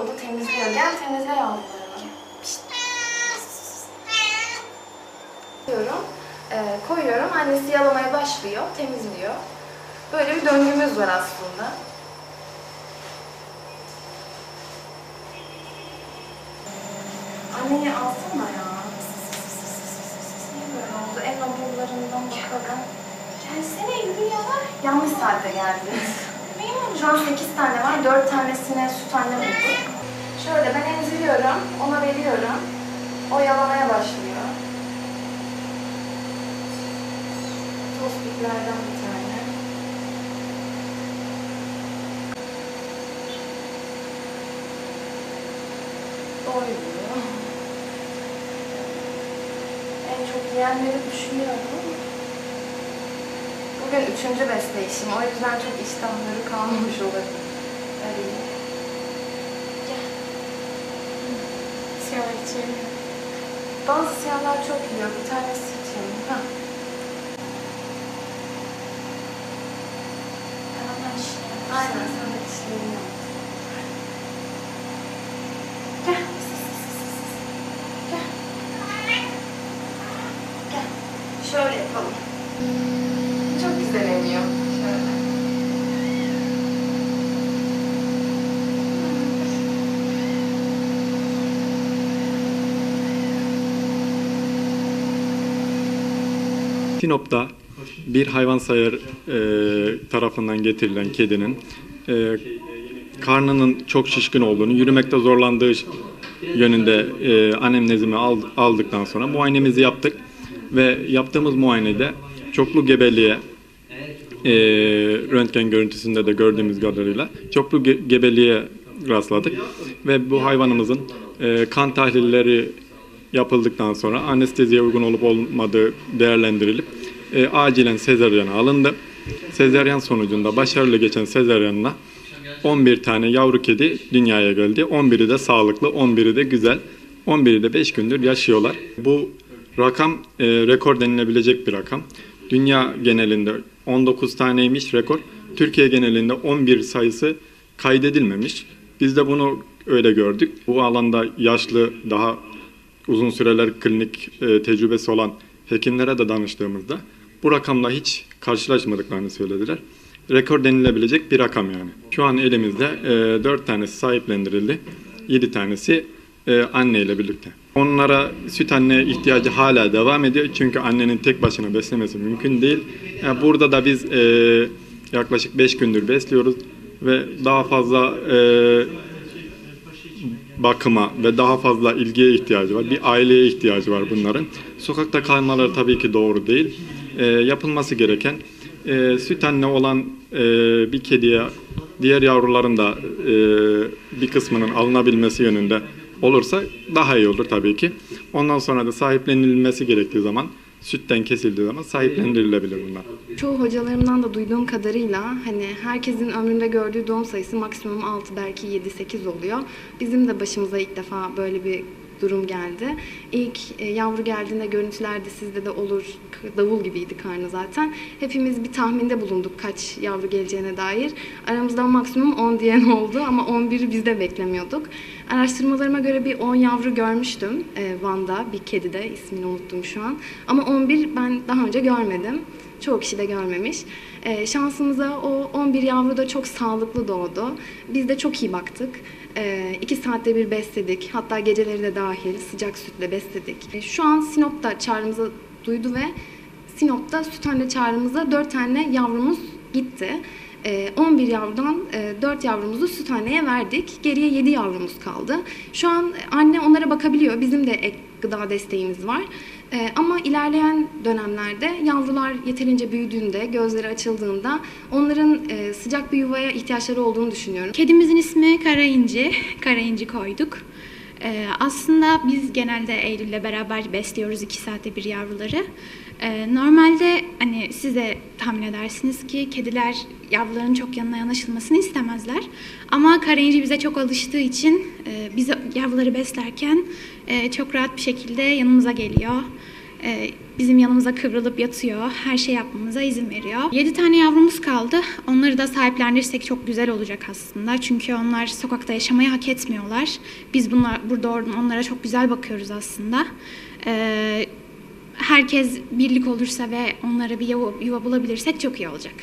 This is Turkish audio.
oldu. Temizliyor. Gel temizle yavrularını. Pişt. Koyuyorum. Ee, koyuyorum. Annesi yalamaya başlıyor. Temizliyor. Böyle bir döngümüz var aslında. Anneyi alsana ya. Niye böyle oldu? En aburlarından bakalım. Gelsene yürü ya. Yanlış saatte geldiniz. Şu an 8 tane var. 4 tanesine süt anne bulduk. Şöyle ben emziriyorum. Ona veriyorum. O yalamaya başlıyor. Tospiklerden bir tane. Doyuruyor. En çok yiyenleri düşünüyorum. Bugün üçüncü besleyişim. O yüzden çok iştahları kalmamış olabilir. Hadi. İçeri. Bazı siyahlar çok yiyor. Bir tanesi için. Ha. Hemen şey. Aynen de Sinop'ta bir hayvansever e, tarafından getirilen kedinin e, karnının çok şişkin olduğunu, yürümekte zorlandığı yönünde e, anemnezimi ald- aldıktan sonra muayenemizi yaptık ve yaptığımız muayenede çoklu gebeliğe e, röntgen görüntüsünde de gördüğümüz kadarıyla çoklu ge- gebeliğe rastladık ve bu hayvanımızın e, kan tahlilleri yapıldıktan sonra anesteziye uygun olup olmadığı değerlendirilip e, acilen sezaryana alındı. Sezaryen sonucunda başarılı geçen sezaryenle 11 tane yavru kedi dünyaya geldi. 11'i de sağlıklı, 11'i de güzel. 11'i de 5 gündür yaşıyorlar. Bu rakam e, rekor denilebilecek bir rakam. Dünya genelinde 19 taneymiş rekor. Türkiye genelinde 11 sayısı kaydedilmemiş. Biz de bunu öyle gördük. Bu alanda yaşlı, daha uzun süreler klinik e, tecrübesi olan hekimlere de danıştığımızda bu rakamla hiç karşılaşmadıklarını söylediler. Rekor denilebilecek bir rakam yani. Şu an elimizde e, 4 tanesi sahiplendirildi. 7 tanesi e, anne ile birlikte. Onlara süt anne ihtiyacı hala devam ediyor. Çünkü annenin tek başına beslemesi mümkün değil. Yani burada da biz e, yaklaşık 5 gündür besliyoruz ve daha fazla e, bakıma ve daha fazla ilgiye ihtiyacı var. Bir aileye ihtiyacı var bunların. Sokakta kalmaları tabii ki doğru değil. Ee, yapılması gereken e, süt anne olan e, bir kediye diğer yavruların da e, bir kısmının alınabilmesi yönünde olursa daha iyi olur tabii ki. Ondan sonra da sahiplenilmesi gerektiği zaman sütten kesildiği zaman sahiplendirilebilir bunlar. Çoğu hocalarımdan da duyduğum kadarıyla hani herkesin ömründe gördüğü doğum sayısı maksimum 6 belki 7-8 oluyor. Bizim de başımıza ilk defa böyle bir durum geldi. İlk e, yavru geldiğinde görüntülerde sizde de olur davul gibiydi karnı zaten. Hepimiz bir tahminde bulunduk kaç yavru geleceğine dair. Aramızdan maksimum 10 diyen oldu ama 11'i biz de beklemiyorduk. Araştırmalarıma göre bir 10 yavru görmüştüm e, Van'da bir kedide ismini unuttum şu an. Ama 11 ben daha önce görmedim. Çoğu kişi de görmemiş. Ee, şansımıza o 11 yavru da çok sağlıklı doğdu. Biz de çok iyi baktık. Ee, iki saatte bir besledik. Hatta geceleri de dahil sıcak sütle besledik. Ee, şu an Sinop'ta çağrımızı duydu ve Sinop'ta süt anne çağrımıza 4 tane yavrumuz gitti. Ee, 11 yavrudan e, 4 yavrumuzu süt anneye verdik. Geriye 7 yavrumuz kaldı. Şu an anne onlara bakabiliyor. Bizim de ek gıda desteğimiz var. Ee, ama ilerleyen dönemlerde yavrular yeterince büyüdüğünde, gözleri açıldığında onların e, sıcak bir yuvaya ihtiyaçları olduğunu düşünüyorum. Kedimizin ismi Kara İnci. Kara İnci koyduk. Ee, aslında biz genelde Eylül'le beraber besliyoruz iki saatte bir yavruları. Ee, normalde hani siz de tahmin edersiniz ki kediler yavruların çok yanına yanaşılmasını istemezler. Ama Kara İnci bize çok alıştığı için e, biz yavruları beslerken e, çok rahat bir şekilde yanımıza geliyor. E, bizim yanımıza kıvrılıp yatıyor. Her şey yapmamıza izin veriyor. 7 tane yavrumuz kaldı. Onları da sahiplendirirsek çok güzel olacak aslında. Çünkü onlar sokakta yaşamayı hak etmiyorlar. Biz bunlar burada onlara çok güzel bakıyoruz aslında. Ee, herkes birlik olursa ve onlara bir yuva, yuva bulabilirsek çok iyi olacak.